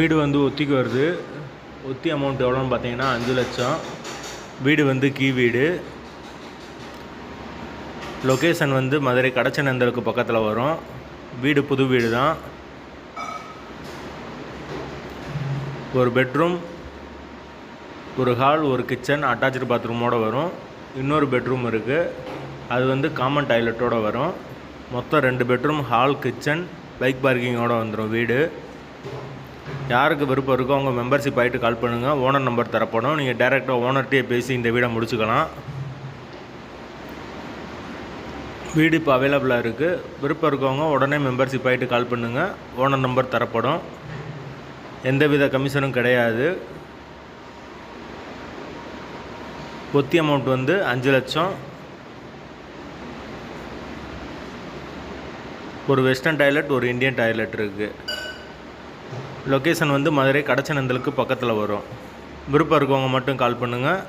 வீடு வந்து ஒத்திக்கு வருது. ஒத்தி அமௌண்ட் எவ்வளோன்னு பார்த்தீங்கன்னா அஞ்சு லட்சம். வீடு வந்து கீ வீடு. லொக்கேஷன் வந்து மதுரை கடச்சநந்தலுக்கு பக்கத்தில் வரும். வீடு புது வீடு தான். ஒரு பெட்ரூம் ஒரு ஹால் ஒரு கிச்சன் அட்டாச்சு பாத்ரூமோடு வரும். இன்னொரு பெட்ரூம் இருக்குது அது வந்து காமன் டாய்லெட்டோடு வரும். மொத்தம் ரெண்டு பெட்ரூம் ஹால் கிச்சன் பைக் பார்க்கிங்கோடு வந்துடும் வீடு. யாருக்கு விருப்பம் இருக்கோ அவங்க மெம்பர்ஷிப் ஆகிட்டு கால் பண்ணுங்கள் ஓனர் நம்பர் தரப்படும். நீங்கள் டேரெக்டாக ஓனர்கிட்டே பேசி இந்த வீடை முடிச்சுக்கலாம். வீடு இப்போ அவைலபிளாக இருக்குது விருப்பம் இருக்கவங்க உடனே மெம்பர்ஷிப் ஆகிட்டு கால் பண்ணுங்கள் ஓனர் நம்பர் தரப்படும். எந்தவித கமிஷனும் கிடையாது. கொத்தி அமௌண்ட் வந்து அஞ்சு லட்சம். ஒரு வெஸ்டர்ன் டாய்லெட் ஒரு இந்தியன் டாய்லெட் இருக்குது லொக்கேஷன் வந்து மதுரை கடச்சநந்தலுக்கு பக்கத்தில் வரும். விருப்பம் இருக்கவங்க மட்டும் கால் பண்ணுங்கள்